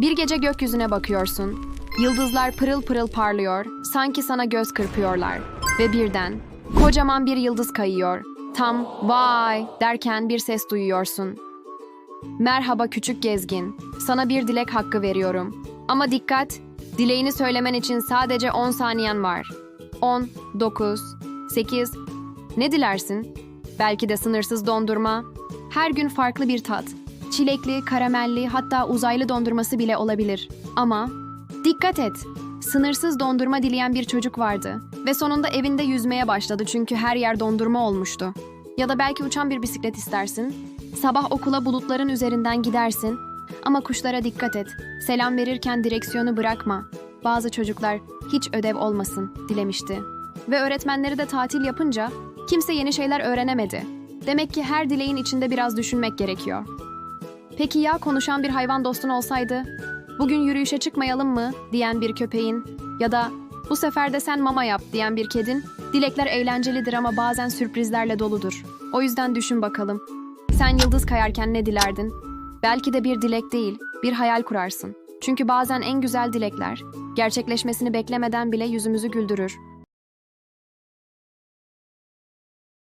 Bir gece gökyüzüne bakıyorsun. Yıldızlar pırıl pırıl parlıyor, sanki sana göz kırpıyorlar. Ve birden kocaman bir yıldız kayıyor. Tam vay derken bir ses duyuyorsun. Merhaba küçük gezgin. Sana bir dilek hakkı veriyorum. Ama dikkat, dileğini söylemen için sadece 10 saniyen var. 10, 9, 8. Ne dilersin? Belki de sınırsız dondurma. Her gün farklı bir tat. Çilekli, karamelli, hatta uzaylı dondurması bile olabilir. Ama dikkat et. Sınırsız dondurma dileyen bir çocuk vardı ve sonunda evinde yüzmeye başladı çünkü her yer dondurma olmuştu. Ya da belki uçan bir bisiklet istersin. Sabah okula bulutların üzerinden gidersin. Ama kuşlara dikkat et. Selam verirken direksiyonu bırakma. Bazı çocuklar hiç ödev olmasın dilemişti. Ve öğretmenleri de tatil yapınca kimse yeni şeyler öğrenemedi. Demek ki her dileğin içinde biraz düşünmek gerekiyor. Peki ya konuşan bir hayvan dostun olsaydı? Bugün yürüyüşe çıkmayalım mı diyen bir köpeğin ya da bu sefer de sen mama yap diyen bir kedin dilekler eğlencelidir ama bazen sürprizlerle doludur. O yüzden düşün bakalım. Sen yıldız kayarken ne dilerdin? Belki de bir dilek değil, bir hayal kurarsın. Çünkü bazen en güzel dilekler gerçekleşmesini beklemeden bile yüzümüzü güldürür.